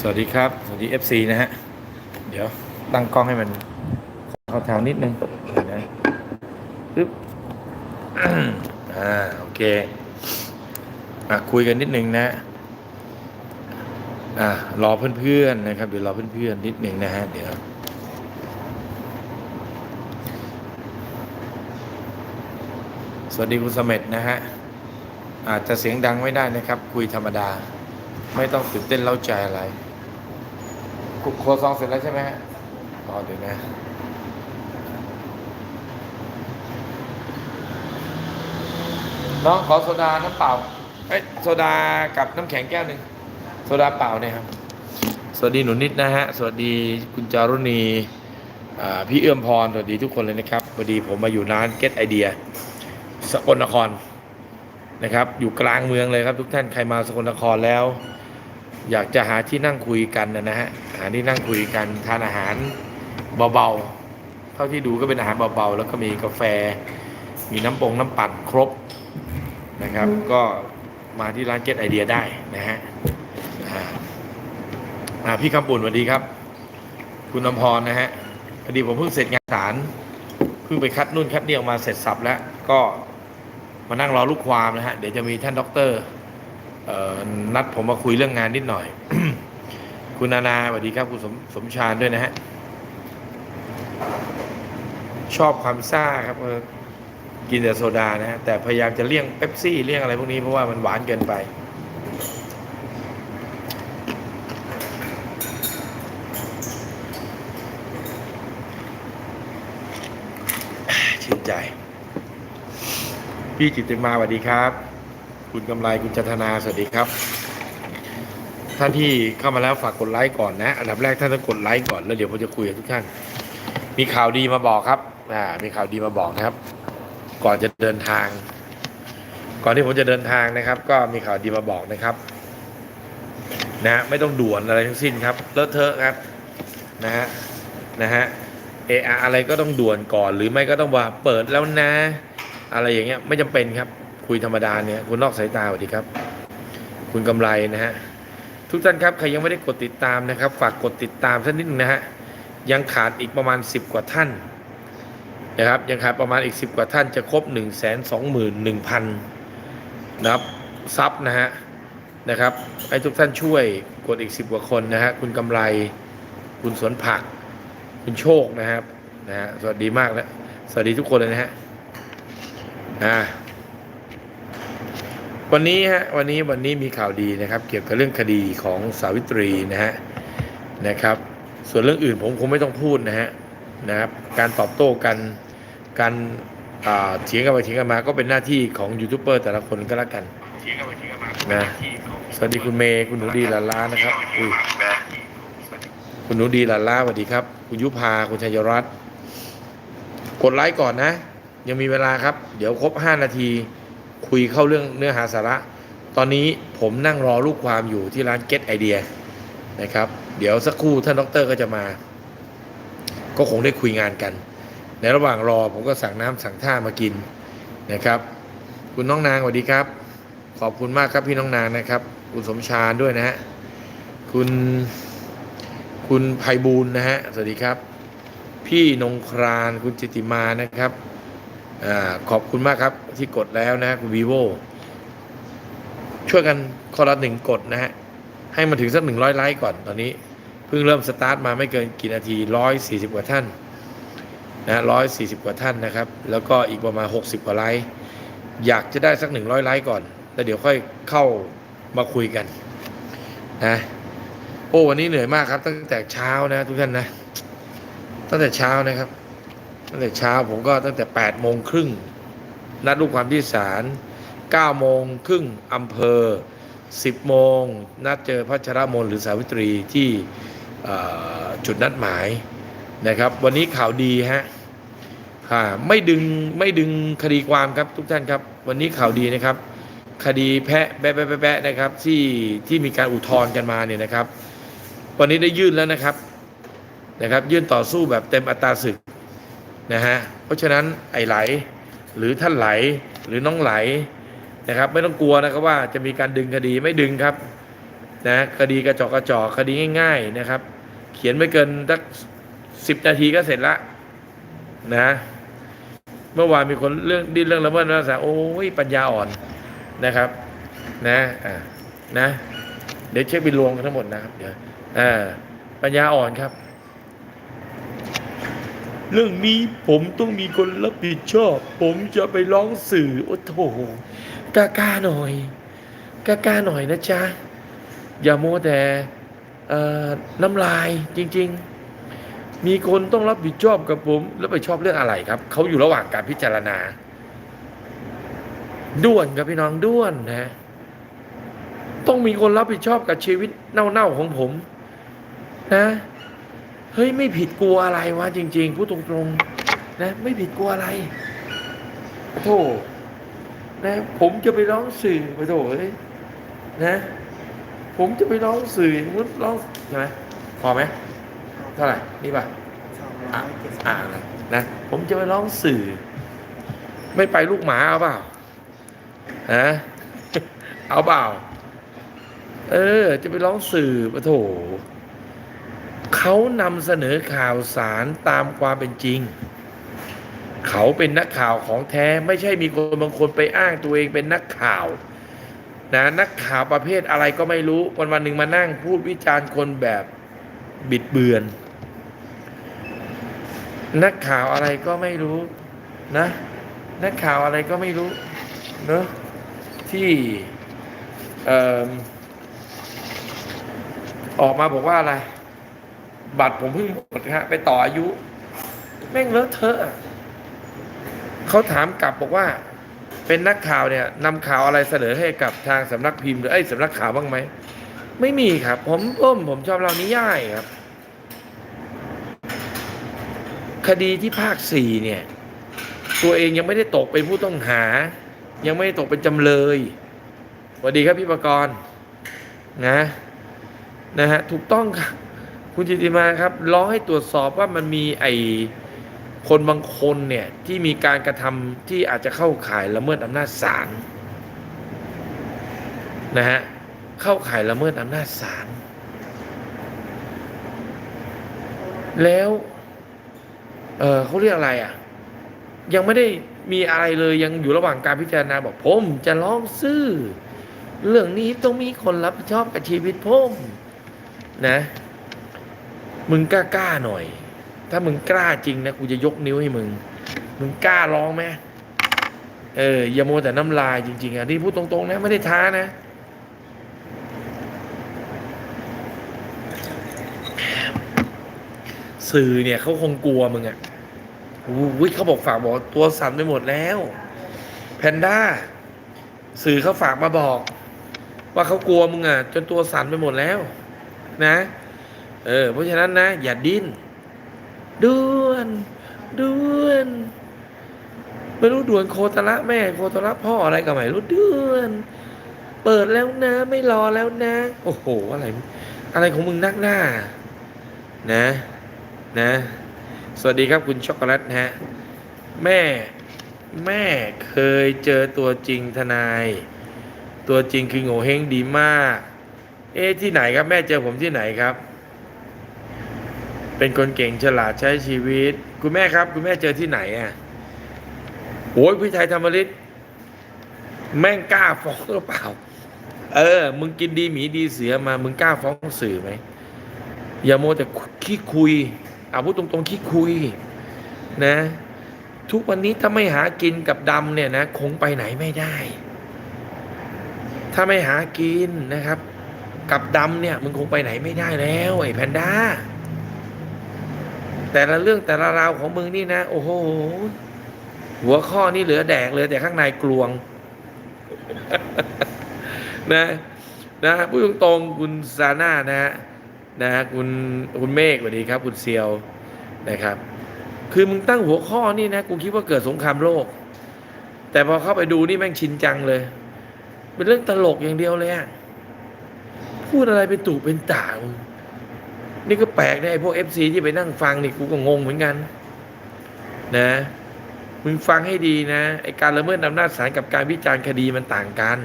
สวัสดีครับ สวัสดี FC นะฮะ เดี๋ยวตั้งกล้องให้มัน เข้าทางนิดนึงนะปึ๊บอ่าโอเคอะคุยกันนิดนึงนะอะรอเพื่อนๆนะครับ เดี๋ยวรอเพื่อนๆนิดนึงนะฮะเดี๋ยวสวัสดีคุณสม็ดนะฮะ อาจจะเสียงดังไม่ได้นะครับ คุยธรรมดา ไม่ต้องตื่นเต้นเล้าใจอะไรคุกครัวซองเสร็จแล้วใช่ไหมฮะรอเดี๋ยวนะน้องขอโซดาน้ำเปล่าเอ้ยโซดากับน้ำแข็งแก้วหนึ่งโซดาเปล่าเนี่ยครับ สวัสดีหนูนิดนะฮะ สวัสดีคุณจารุณีพี่เอื้อมพร สวัสดีทุกคนเลยนะครับพอดีผมมาอยู่ร้าน Get Idea สกลนคร นะครับ อยู่กลางเมืองเลยครับ ทุกท่านใครมาสกลนครแล้ว อยากจะหาที่นั่งคุยกันนะนะฮะหาที่นั่งคุยกันทานอาหารเบาๆเท่าที่ดูก็เป็นอาหารเบาๆแล้วก็มีกาแฟ มีน้ำปงน้ำปั่นครบนะครับ ก็มาที่ร้านเก็ตไอเดียได้นะฮะอ่าอ่าพี่คำปุ่นสวัสดีครับ คุณอมพรนะฮะพอดีผมเพิ่งเสร็จงานศาลเพิ่งไปคัดนู่นคัดนี่ออกมาเสร็จสับแล้วก็ มานั่งรอลูกความนะฮะเดี๋ยวจะมีท่านด็อกเตอร์นัดผมมาคุยเรื่องงานนิดหน่อย คุณนานาสวัสดีครับคุณสมสมชาญด้วยนะฮะชอบความซ่าครับเออกินแต่โซดานะฮะแต่พยายามจะเลี่ยงเป๊ปซี่เลี่ยงอะไรพวกนี้เพราะว่ามันหวานเกินไป ชื่นใจ พี่จิตติมาสวัสดีครับ คุณกำไรคุณจันทนาสวัสดีครับ ท่านที่เข้ามาแล้วฝากกดไลค์ก่อนนะอันดับแรกท่านต้องกดไลค์ก่อนแล้วเดี๋ยวผมจะคุยกับทุกท่านมีข่าวดีมาบอกครับอ่ามีข่าวดีมาบอกนะครับ ก่อนจะเดินทาง ก่อนที่ผมจะเดินทางนะครับ ก็มีข่าวดีมาบอกนะครับ นะไม่ต้องด่วนอะไรทั้งสิ้นครับเลอะเทอะครับนะฮะนะฮะเอออะไรก็ต้องด่วนก่อน หรือไม่ก็ต้องว่าเปิดแล้วนะ อะไรอย่างเงี้ยไม่จำเป็นครับ คุยธรรมดาเนี่ยคุณนอกสายตาสวัสดีครับ คุณกำไรนะฮะทุกท่านครับใครยังไม่ได้กดติดตามนะครับ ฝากกดติดตามสักนิดนึงนะฮะยังขาดอีกประมาณ 10 กว่าท่านนะครับยังขาดประมาณอีก 10 กว่าท่านจะครบ 1 2 1 0 0 0นะครับซับนะฮะนะครับให้ทุกท่านช่วยกดอีก 10 กว่าคนนะฮะคุณกำไรคุณสวนผัก คุณโชคนะครับนะฮะสวัสดีมากนะสวัสดีทุกคนเลยนะฮะ อ่าวันนี้ฮะวันนี้วันนี้มีข่าวดีนะครับ เกี่ยวกับเรื่องคดีของสาวิตรีนะฮะนะครับ ส่วนเรื่องอื่นผมคงไม่ต้องพูดนะฮะนะครับ การตอบโต้กันการอ่าเถียงกันไปเถียงกันมาก็เป็นหน้าที่ของยูทูบเบอร์แต่ละคนก็แล้วกันเถียงกันไปเถียงกันมานะสวัสดีคุณเมย์คุณหนูดีหลานล้านะครับอุ้ยคุณหนูดีหลานล้าสวัสดีครับ คุณยุพาคุณชัยรัตน์กดไลค์ก่อนนะ ยังมีเวลาครับ เดี๋ยวครบ 5 นาที คุยเข้าเรื่องเนื้อหาสาระ ตอนนี้ผมนั่งรอลูกความอยู่ที่ร้าน Get Idea นะครับ เดี๋ยวสักครู่ท่านดอกเตอรก็จะมา ก็คงได้คุยงานกัน ในระหว่างรอผมก็สั่งน้ำสั่งท่ามากินนะครับ คุณน้องนางสวัสดีครับ ขอบคุณมากครับพี่น้องนางนะครับ คุณสมชาญด้วยนะฮะคุณคุณไพบูลย์นะฮะสวัสดีครับ พี่นงครานคุณจิติมานะครับ อ่าขอบคุณมากครับที่กดแล้วนะคุณวีโวช่วยกันคนละหนึ่งกดนะฮะ ให้มันถึงสักหนึ่งร้อยไลค์ก่อนตอนนี้ เพิ่งเริ่มสตาร์ทมาไม่เกินกี่นาทีร้อยสี่สิบกว่าท่านนะร้อยสี่สิบกว่าท่านนะครับ แล้วก็อีกประมาณหกสิบกว่าไลค์อยากจะได้สักหนึ่งร้อยไลค์ก่อน แล้วเดี๋ยวค่อยเข้ามาคุยกันนะโอ้วันนี้เหนื่อยมากครับ ตั้งแต่เช้านะ ทุกท่านนะ ตั้งแต่เช้านะครับ ตั้งแต่เช้าผมก็ตั้งแต่8ปดโมงครึ่งนัดลูกความที่ศาล9โมงครึ่งอำเภอ 10 โมง นัดเจอพัชรมนหรือสาวิตรีที่จุดนัดหมายนะครับ วันนี้ข่าวดีฮะค่ะไม่ดึงไม่ดึงคดีความครับทุกท่านครับ วันนี้ข่าวดีนะครับ คดีแพะแบะแบะแบะแบะนะครับที่ที่มีการอุทธรณ์กันมาเนี่ยนะครับ วันนี้ได้ยื่นแล้วนะครับนะครับ ยื่นต่อสู้แบบเต็มอัตราศึก นะฮะเพราะฉะนั้นไอ้ไหล หรือท่านไหลหรือน้องไหลนะครับ ไม่ต้องกลัวนะครับว่าจะมีการดึงคดีไม่ดึงครับนะคดีกระจอกกระจอกคดีง่าย ๆนะครับ เขียนไม่เกินสักสิบนาทีก็เสร็จละนะเมื่อวานมีคนเรื่องดิ้นเรื่องละเมิดนักศึกษาโอ้ยปัญญาอ่อนนะครับ นะอ่านะ เดี๋ยวเช็คบินรวมกันทั้งหมดนะครับเดี๋ยวอ่าปัญญาอ่อนครับ เรื่องนี้ผมต้องมีคนรับผิดชอบ ผมจะไปร้องสื่อโอ้โหกล้าๆหน่อยกล้าๆหน่อยนะจ๊ะ อย่าโมวแต่น้ำลายจริง ๆ มีคนต้องรับผิดชอบกับผม แล้วไปชอบเรื่องอะไรครับ เขาอยู่ระหว่างการพิจารณา ด้วนครับพี่น้องด้วนนะต้องมีคนรับผิดชอบกับชีวิตเน่าๆของผม นะ เฮ้ยไม่ผิดกลัวอะไรวะจริง ๆ พูดตรงๆนะ ไม่ผิดกลัวอะไรโธ่นะผมจะไปร้องสื่อไปโถเอ้ยนะ ผมจะไปร้องสื่อมุดร้องใช่ไหมพอไหมเท่าไหร่นี่ป่ะสองร้อะอยเจ็ดสิบอ่านะนะผมจะไปร้องสื่อ ไม่ไปลูกหมาเอาเปล่าฮะเอาเปล่า เออ จะไปร้องสื่อปะโถ เขานำเสนอข่าวสารตามความเป็นจริง เขาเป็นนักข่าวของแท้ไม่ใช่มีคนบางคนไปอ้างตัวเองเป็นนักข่าวนะนักข่าวประเภทอะไรก็ไม่รู้วันวันหนึ่งมานั่งพูดวิจารณ์คนแบบบิดเบือน นักข่าวอะไรก็ไม่รู้นะ นักข่าวอะไรก็ไม่รู้เนอะที่เอิ่มออกมาบอกว่าอะไร บัตรผมเพิ่งหมดฮะไปต่ออายุ แม่งเลอะเทอะเขาถามกลับบอกว่า เป็นนักข่าวเนี่ยนำข่าวอะไรเสนอให้กับทางสำนักพิมพ์หรือไอ้สำนักข่าวบ้างไหมไม่มีครับ ผมผมผมชอบเรานิยายครับ คดีที่ภาคสี่เนี่ย ตัวเองยังไม่ได้ตกเป็นผู้ต้องหา ยังไม่ได้ตกเป็นจำเลยสวัสดีครับพี่ประกรณ์นะนะฮะถูกต้องครับ คุณจิติมาครับร้องให้ตรวจสอบว่ามันมีไอคนบางคนเนี่ยที่มีการกระทำที่อาจจะเข้าข่ายละเมิดอำนาจศาลนะฮะเข้าข่ายละเมิดอำนาจศาลแล้วเออเขาเรียกอะไรอะ ยังไม่ได้มีอะไรเลยยังอยู่ระหว่างการพิจารณาบอกผมจะร้องซื่อ เรื่องนี้ต้องมีคนรับผิดชอบกับชีวิตผมนะ มึงกล้ากล้าๆหน่อย ถ้ามึงกล้าจริงนะกูจะยกนิ้วให้มึง มึงกล้าร้องไหมเอออย่าโมแต่น้ำลายจริง ๆอะที่พูดตรงๆนะไม่ได้ท้านะ สื่อเนี่ยเขาคงกลัวมึงอะอุ้ยเขาบอกฝากบอกตัวสั่นไปหมดแล้ว แพนด้าสื่อเขาฝากมาบอก ว่าเขากลัวมึงอะ จนตัวสั่นไปหมดแล้ว นะ เออ เพราะฉะนั้นนะ อย่าดิ้นด่วนด่วนไม่รู้ด่วนโคตรละแม่โคตรละพ่ออะไรก็ไม่รู้ด่วนเปิดแล้วนะ ไม่รอแล้วนะ โอ้โห อะไร อะไรของมึงนักหน้า นะ นะ สวัสดีครับคุณช็อกโกแลตนะฮะ แม่ แม่เคยเจอตัวจริงทนาย ตัวจริงคือโง่เฮงดีมาก เอ๊ะที่ไหนครับ แม่เจอผมที่ไหนครับ เป็นคนเก่งฉลาดใช้ชีวิต คุณแม่ครับ คุณแม่เจอที่ไหนอะโอ้ยพี่ไทยธรรมฤทธิ์แม่งกล้าฟ้องหรือเปล่า เออ มึงกินดีหมีดีเสือมา มึงกล้าฟ้องสื่อไหมอย่าโมแต่ขี้คุยเอาพูดตรงๆขี้คุย นะ ทุกวันนี้ถ้าไม่หากินกับดำเนี่ยนะคงไปไหนไม่ได้ ถ้าไม่หากินนะครับ กับดำเนี่ยมึงคงไปไหนไม่ได้แล้ว ไอ้แพนด้า แต่ละเรื่องแต่ละราวของมึงนี่นะ โอ้โห หัวข้อนี่เหลือแดกเลย แต่ข้างในกลวง นะนะพูดตรงคุณซาน่านะฮะนะฮะคุณคุณเมฆสวัสดีครับ คุณเซียวนะครับ คือมึงตั้งหัวข้อนี่นะกูคิดว่าเกิดสงครามโลก แต่พอเข้าไปดูนี่แม่งชินจังเลย เป็นเรื่องตลกอย่างเดียวเลยอะพูดอะไรเป็นตู่เป็นต่าง นี่ก็แปลกนะไอ้พวกเอฟซีที่ไปนั่งฟังนี่กูก็งงเหมือนกัน นะมึงฟังให้ดีนะไอ้การละเมิดอำนาจศาลกับการวิจารณ์คดีมันต่างกัน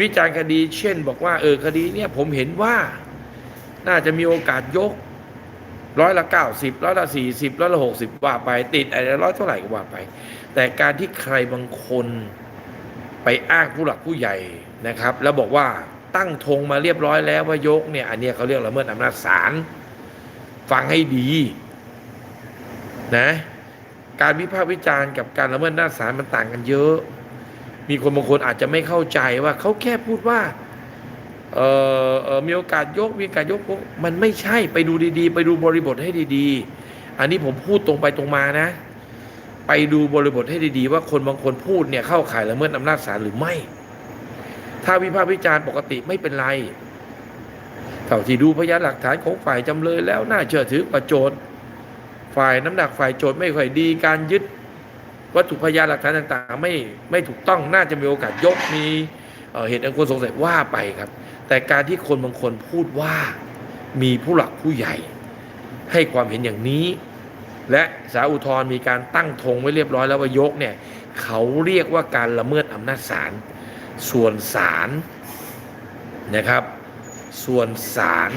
วิจารณ์คดีเช่น บอกว่า เออคดีเนี่ยผมเห็นว่า น่าจะมีโอกาสยกร้อยละเก้าสิบร้อยละสี่สิบร้อยละหกสิบว่าไปติดอะไรร้อยเท่าไหร่ก็ว่าไป แต่การที่ใครบางคนไปอ้างผู้หลักผู้ใหญ่นะครับ แล้วบอกว่า ตั้งธงมาเรียบร้อยแล้วว่ายกเนี่ยอันนี้เขาเรียกละเมิดอำนาจศาลฟังให้ดีนะการวิพากษ์วิจารณ์กับการละเมิดอำนาจศาลมันต่างกันเยอะ มีคนบางคนอาจจะไม่เข้าใจว่าเขาแค่พูดว่าเออเออมีโอกาสยกมีโอกาสยกมันไม่ใช่ไปดูดีๆ ไปดูบริบทให้ดีๆ อันนี้ผมพูดตรงไปตรงมานะ ไปดูบริบทให้ดีๆ ว่าคนบางคนพูดเนี่ยเข้าข่ายละเมิดอำนาจศาลหรือไม่ ถ้าวิพากษ์วิจารณ์ปกติไม่เป็นไรเท่าที่ดูพยานหลักฐานของฝ่ายจำเลยแล้วน่าเชื่อถือกว่าโจทย์ฝ่ายน้ำหนักฝ่ายโจทย์ไม่ค่อยดีการยึดวัตถุพยานหลักฐานต่างๆ ไม่ไม่ถูกต้องน่าจะมีโอกาสยกมีเเหตุอันควรสงสัยว่าไปครับ แต่การที่คนบางคนพูดว่ามีผู้หลักผู้ใหญ่ ให้ความเห็นอย่างนี้ และสาอุทธรณ์มีการตั้งธงไว้เรียบร้อยแล้วว่ายกเนี่ยเขาเรียกว่าการละเมิดอำนาจศาล ส่วนศาลนะครับ ส่วนศาล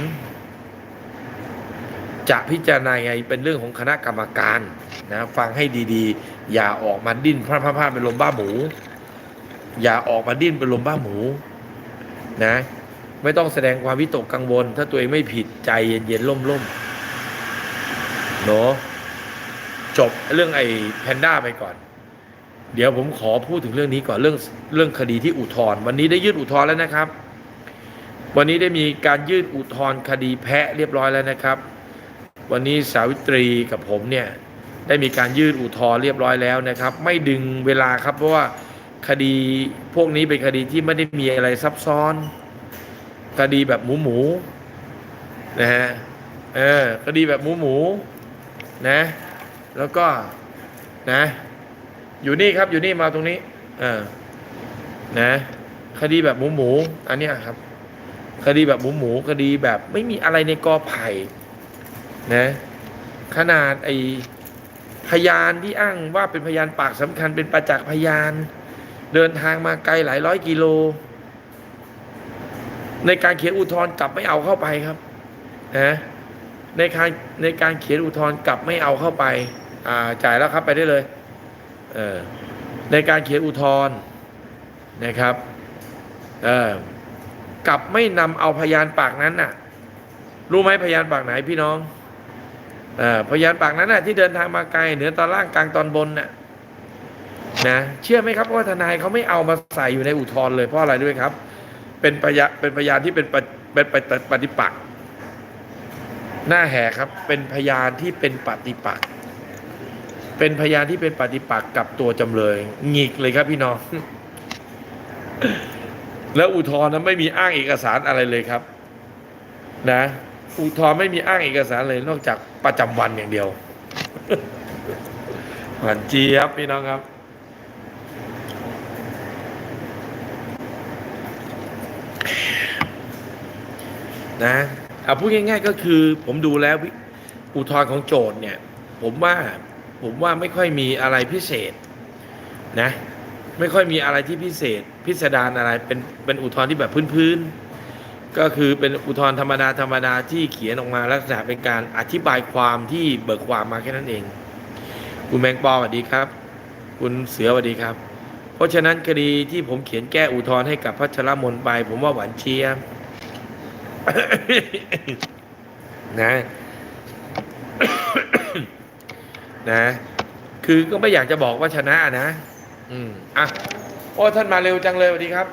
จะพิจารณาไงเป็นเรื่องของคณะกรรมการนะฟังให้ดีๆ อย่าออกมาดิ้นพลาดพลาดเป็นลมบ้าหมู อย่าออกมาดิ้นเป็นลมบ้าหมูนะไม่ต้องแสดงความวิตกกังวล ถ้าตัวเองไม่ผิดใจเย็นๆล่มๆเนาะจบเรื่องไอ้แพนด้าไปก่อน เดี๋ยวผมขอพูดถึงเรื่องนี้ก่อนเรื่องเรื่องคดีที่อุทธรณ์วันนี้ได้ยื่นอุทธรณ์แล้วนะครับ วันนี้ได้มีการยื่นอุทธรณ์คดีแพะเรียบร้อยแล้วนะครับ วันนี้สาวิตรีกับผมเนี่ยได้มีการยื่นอุทธรณ์เรียบร้อยแล้วนะครับ ไม่ดึงเวลาครับเพราะว่าคดีพวกนี้เป็นคดีที่ไม่ได้มีอะไรซับซ้อน คดีแบบหมูหมูนะฮะเออคดีแบบหมูหมูนะ แล้วก็นะ อยู่นี่ครับ อยู่นี่มาตรงนี้ เออ นะ คดีแบบหมูหมูอันเนี้ยครับ คดีแบบหมูหมูคดีแบบไม่มีอะไรในกอไผ่นะ ขนาดไอพยานที่อ้างว่าเป็นพยานปากสำคัญเป็นประจักษ์พยาน เดินทางมาไกลหลายร้อยกิโล ในการเขียนอุทธรณ์กลับไม่เอาเข้าไปครับนะในการในการเขียนอุทธรณ์กลับไม่เอาเข้าไป อ่าจ่ายแล้วครับไปได้เลย ในการเขียนอุทธรณ์นะครับกลับไม่นำเอาพยานปากนั้นน่ะ รู้ไหมพยานปากไหนพี่น้องอพยานปากนั้นน่ะที่เดินทางมาไกลเหนือตอนล่างกลางตอนบนน่ะนะเชื่อไหมครับว่าทนายเขาไม่เอามาใส่อยู่ในอุทธรณ์เลยเพราะอะไรด้วยครับ เป็นพยานเป็นพยานที่เป็นปฏิเป็นปฏิปักษ์หน้าแหกครับ เป็นพยานที่เป็นปฏิปักษ์ เป็นพยานที่เป็นปฏิปักษ์กับตัวจำเลยหงิกเลยครับพี่น้อง แล้วอุทธรณ์ไม่มีอ้างเอกสารอะไรเลยครับ นะ อุทธรณ์ไม่มีอ้างเอกสารเลย นอกจากประจำวันอย่างเดียวหวานเจี๊ยบพี่น้องครับนะเอาพูดง่าย ๆ ก็คือผมดูแล้วอุทธรณ์ของโจทย์เนี่ย ผมว่า ผมว่าไม่ค่อยมีอะไรพิเศษนะ ไม่ค่อยมีอะไรที่พิเศษ พิสดารอะไรเป็นเป็นอุทธรณ์ที่แบบพื้นๆก็คือเป็นอุทธรณ์ธรรมดาธรรมดาที่เขียนออกมาลักษณะเป็นการอธิบายความที่เบิกความมาแค่นั้นเอง คุณแมงปอสวัสดีครับ คุณเสือสวัสดีครับ เพราะฉะนั้นคดีที่ผมเขียนแก้อุทธรณ์ให้กับพัชรมนไป ผมว่าหวานเชียบนะ นะ คือก็ไม่อยากจะบอกว่าชนะนะ อืมอะโอ้ท่านมาเร็วจังเลยสวัสดีครับ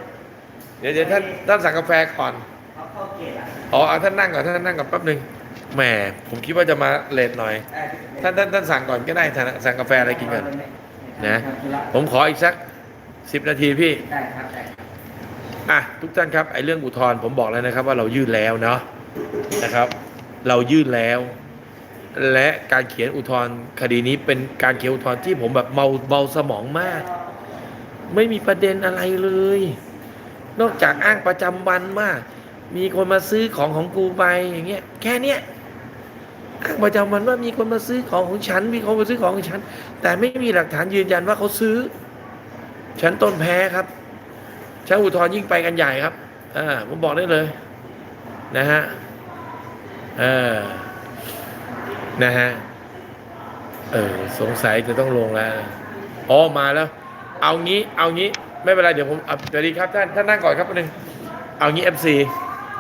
เดี๋ยวเดี๋ยวท่านท่านสั่งกาแฟก่อนเขาเข้าเกตอะอ๋อเอาท่านนั่งก่อนท่านนั่งก่อนแป๊บหนึ่งแหมผมคิดว่าจะมาเลทหน่อย ท่านท่านท่านสั่งก่อนก็ได้ท่านสั่งกาแฟอะไรกินกันนะผมขออีกสักสิบนาทีพี่ได้ครับได้อะทุกท่านครับไอ้เรื่องอุทธรณ์ผมบอกแล้วนะครับ ว่าเรายื่นแล้วเนาะนะครับ เรายื่นแล้ว และการเขียนอุทธรณ์คดีนี้เป็นการเขียนอุทธรณ์ที่ผมแบบเมาเบาสมองมาก ไม่มีประเด็นอะไรเลย นอกจากอ้างประจำวันมาก มีคนมาซื้อของของกูไปอย่างเงี้ยแค่เนี้ยอ้างประจำวันว่ามีคนมาซื้อของของฉัน มีคนมาซื้อของของฉัน แต่ไม่มีหลักฐานยืนยันว่าเขาซื้อ ฉันต้นแพ้ครับชั้นอุทธรณ์ยิ่งไปกันใหญ่ครับอ่าผมบอกได้เลย นะฮะเออ นะฮะ เออ สงสัยจะต้องลงแล้ว อ๋อ มาแล้ว เอางี้ เอางี้ ไม่เป็นไร เดี๋ยวผมอะสวัสดีครับท่าน ท่านนั่งก่อนครับนึงเอางี้ FC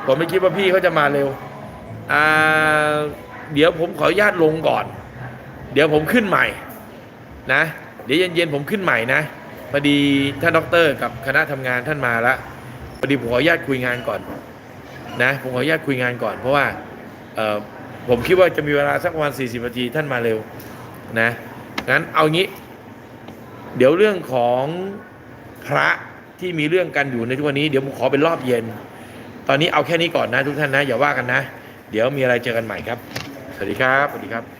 ผมไม่คิดว่าพี่เขาจะมาเร็ว อ่า เดี๋ยวผมขออนุญาตลงก่อน เดี๋ยวผมขึ้นใหม่ นะ เดี๋ยวเย็นๆผมขึ้นใหม่นะ พอดีท่านด็อกเตอร์กับคณะทำงานท่านมาแล้วพอดีผมขออนุญาตคุยงานก่อน นะ ผมขออนุญาตคุยงานก่อน เพราะว่า เอ่อ ผมคิดว่าจะมีเวลาสักประมาณ40นาทีท่านมาเร็วนะงั้นเอางี้ เดี๋ยวเรื่องของพระที่มีเรื่องกันอยู่ในทุกวันนี้เดี๋ยวผมขอเป็นรอบเย็น ตอนนี้เอาแค่นี้ก่อนนะทุกท่านนะ อย่าว่ากันนะ เดี๋ยวมีอะไรเจอกันใหม่ครับ สวัสดีครับ สวัสดีครับ